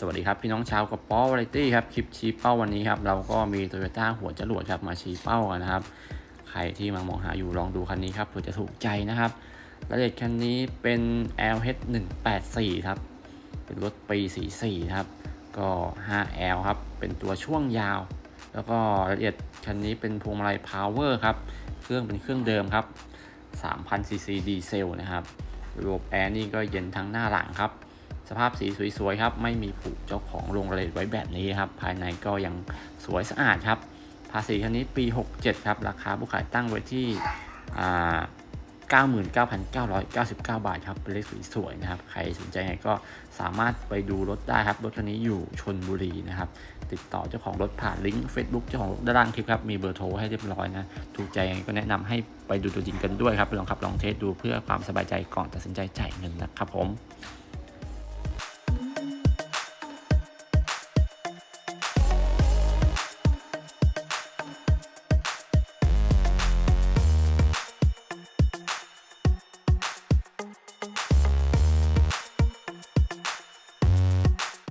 สวัสดีครับ พี่น้องชาวกระป๋อวาไรตี้ครับคลิปชี้เป้าวันนี้ครับเราก็มีโตโยต้าหัวจรวดครับมาชี้เป้ากันนะครับ ใครที่มามองหาอยู่ลองดูคันนี้ครับเผื่อจะถูกใจนะครับรายละเอียดคันนี้เป็น LH 184ครับเป็นรถปี44ครับก็ 5L ครับเป็นตัวช่วงยาว แล้วก็รายละเอียดคันนี้เป็นพวงมาลัย Power ครับเครื่องเป็นเครื่องเดิมครับ 3,000 cc ดีเซลนะครับระบบแอร์นี่ก็เย็นทั้งหน้าหลังครับ สภาพสีสวยๆครับ ไม่มีผุเจ้าของลงรายละเอียดไว้แบบนี้ครับ ภายในก็ยังสวยสะอาดครับ ภาษีคันนี้ปี 67 ครับ ราคาผู้ขายตั้งไว้ที่อ่า99,999 บาทครับ เป็นเลขสวยๆนะครับ ใครสนใจไงก็สามารถไปดูรถได้ครับ รถคันนี้อยู่ชนบุรีนะครับ ติดต่อเจ้าของรถผ่านลิงก์ Facebook เจ้าของรถด้านล่างคลิปครับ มีเบอร์โทรให้เรียบร้อยนะ ถูกใจไงก็แนะนำให้ไปดูตัวจริงกันด้วยครับ ลองขับลองเทสดูเพื่อความสบายใจก่อนตัดสินใจจ่ายเงินนะครับผม